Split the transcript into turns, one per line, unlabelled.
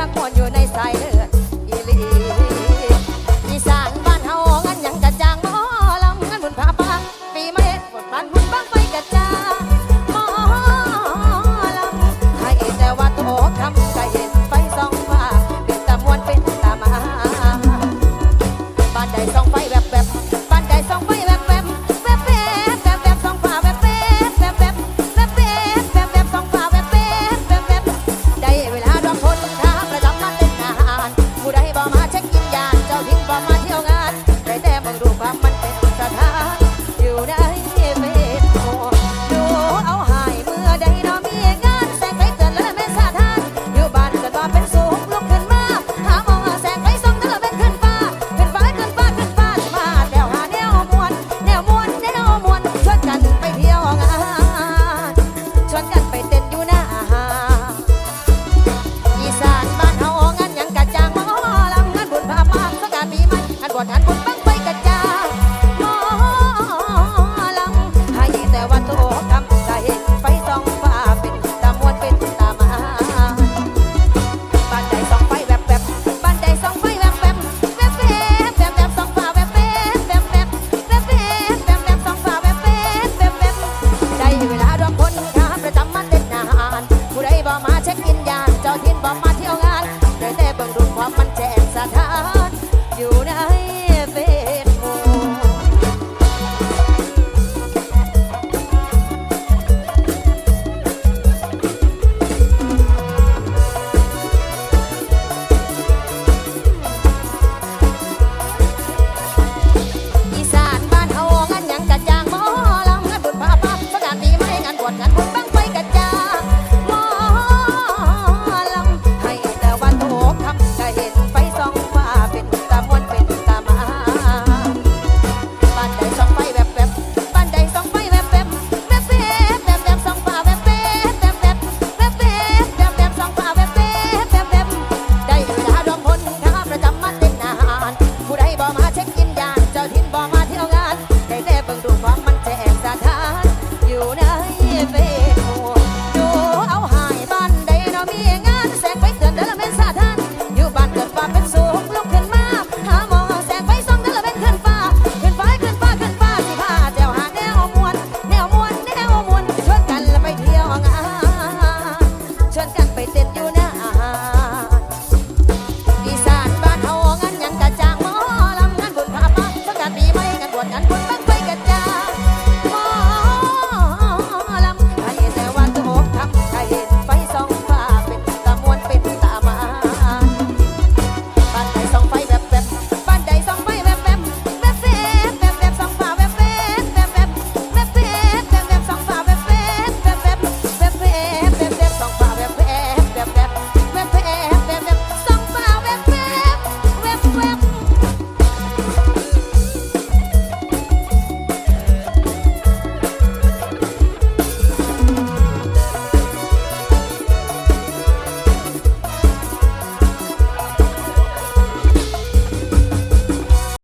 มากผ่อนอยู่ใน ว่าโตกำจะเห็นไฟสองฟ้าเป็นตามวนเป็นตามาบ้านใดสองไฟแวบแวบบ้านใดสองไฟแวบแวบแวบแวบแวบสองฟ้าแวบแวบแวบแวบแวบสองฟ้าแวบแวบแวบได้เวลารวมพลงาประจำมันเด่นนานผู้ใดบ่มาเช็คอินยานเจ้าทินบ่มาเที่ยวงานได้แต่เบิ่งรูปความมันแจ่มสถานอยู่ไหน